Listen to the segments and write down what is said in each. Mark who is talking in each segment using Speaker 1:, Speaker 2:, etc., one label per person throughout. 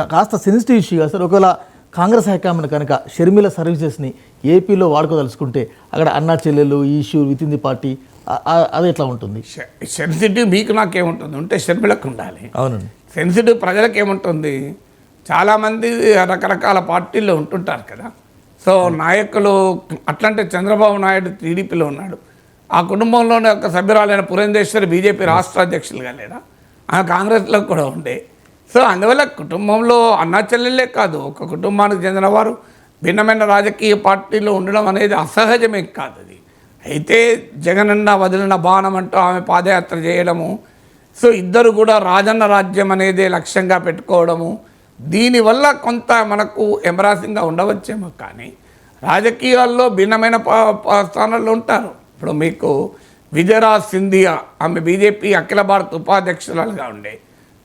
Speaker 1: కాస్త sensitive ఇష్యూగా sir ఒకవేళ Congress high command కనుక షర్మిల సర్వీసెస్ని ఏపీలో వాడుకోదలుచుకుంటే అక్కడ అన్నా చెల్లెలు ఈ issue with in the party అది ఎట్లా ఉంటుంది?
Speaker 2: సెన్సిటివ్ మీకు నాకేముంటుంది? ఉంటే షర్మిలకు ఉండాలి.
Speaker 1: అవునండి.
Speaker 2: సెన్సిటివ్ ప్రజలకు ఏముంటుంది చాలామంది రకరకాల పార్టీల్లో ఉంటుంటారు కదా. సో నాయకులు అట్లాంటి చంద్రబాబు నాయుడు టీడీపీలో ఉన్నాడు. ఆ కుటుంబంలోనే ఒక సభ్యురాలైన పురంధేశ్వరి బీజేపీ రాష్ట్ర అధ్యక్షులుగా లేడా ఆ కాంగ్రెస్లో కూడా ఉండే. సో అందువల్ల కుటుంబంలో అన్నా చెల్లెళ్ళే కాదు ఒక కుటుంబానికి చెందిన వారు భిన్నమైన రాజకీయ పార్టీలో ఉండడం అనేది అసహజమే కాదు అది. అయితే జగనన్న వదిలిన బాణం అంటూ ఆమె పాదయాత్ర చేయడము సో ఇద్దరు కూడా రాజన్న రాజ్యం అనేది లక్ష్యంగా పెట్టుకోవడము దీనివల్ల కొంత మనకు ఎంబరాసింగ్గా ఉండవచ్చేమో కానీ రాజకీయాల్లో భిన్నమైన పా- పా- స్థానాల్లో ఉంటారు. ఇప్పుడు మీకు విజయరాజ్ సింధియా ఆమె బీజేపీ అఖిల భారత ఉపాధ్యక్షురాలుగా ఉండే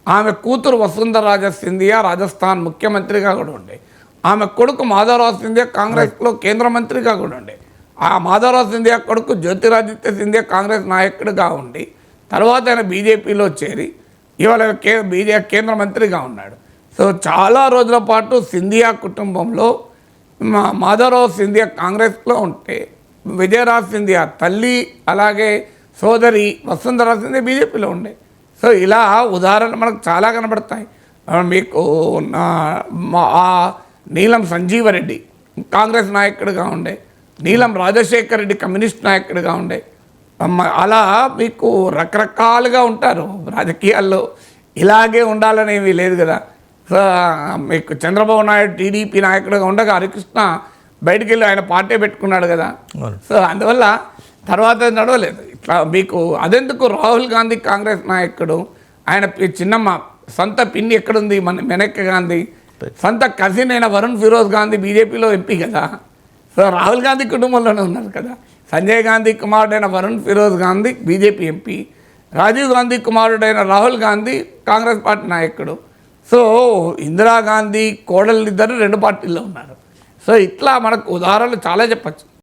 Speaker 2: ఆమె కూతురు వసుంధరాజ సింధియా రాజస్థాన్ ముఖ్యమంత్రిగా కూడా ఉండే. ఆమె కొడుకు మాధవరావు సింధియా కాంగ్రెస్లో కేంద్ర మంత్రిగా కూడా ఉండే. ఆ మాధవరావు సింధియా కొడుకు జ్యోతిరాదిత్య సింధియా కాంగ్రెస్ నాయకుడిగా ఉండి తర్వాత ఆయన బీజేపీలో చేరి ఇవాళ కే బీజే కేంద్ర మంత్రిగా ఉన్నాడు. సో చాలా రోజుల పాటు సింధియా కుటుంబంలో మా మాధవరావు సింధియా కాంగ్రెస్లో ఉంటే విజయరాజ్ సింధియా తల్లి అలాగే సోదరి వసుంధరా సింధియా బీజేపీలో ఉండే. సో ఇలా ఉదాహరణలు మనకు చాలా కనబడతాయి. మీకు నీలం సంజీవరెడ్డి కాంగ్రెస్ నాయకుడిగా ఉండే నీలం రాజశేఖర్ రెడ్డి కమ్యూనిస్ట్ నాయకుడిగా ఉండే అలా మీకు రకరకాలుగా ఉంటారు రాజకీయాల్లో. ఇలాగే ఉండాలనేవి లేదు కదా. సో మీకు చంద్రబాబు నాయుడు టీడీపీ నాయకుడిగా ఉండగా హరికృష్ణ బయటికి వెళ్ళి ఆయన పార్టీ పెట్టుకున్నాడు కదా. సో అందువల్ల తర్వాత నడవలేదు మీకు అదెందుకు రాహుల్ గాంధీ కాంగ్రెస్ నాయకుడు? ఆయన చిన్నమ్మ సొంత పిన్ని ఎక్కడుంది? మన మెనక్క గాంధీ. సొంత కజిన్ అయిన వరుణ్ ఫిరోజ్ గాంధీ బీజేపీలో ఎంపీ కదా? సో రాహుల్ గాంధీ కుటుంబంలోనే ఉన్నారు కదా? సంజయ్ గాంధీ కుమారుడైన వరుణ్ ఫిరోజ్ గాంధీ బీజేపీ ఎంపీ. రాజీవ్ గాంధీ కుమారుడైన రాహుల్ గాంధీ కాంగ్రెస్ పార్టీ నాయకుడు. సో ఇందిరాగాంధీ కోడలిద్దరు రెండు పార్టీల్లో ఉన్నారు. సో ఇట్లా మనకు ఉదాహరణలు చాలా చెప్పచ్చు.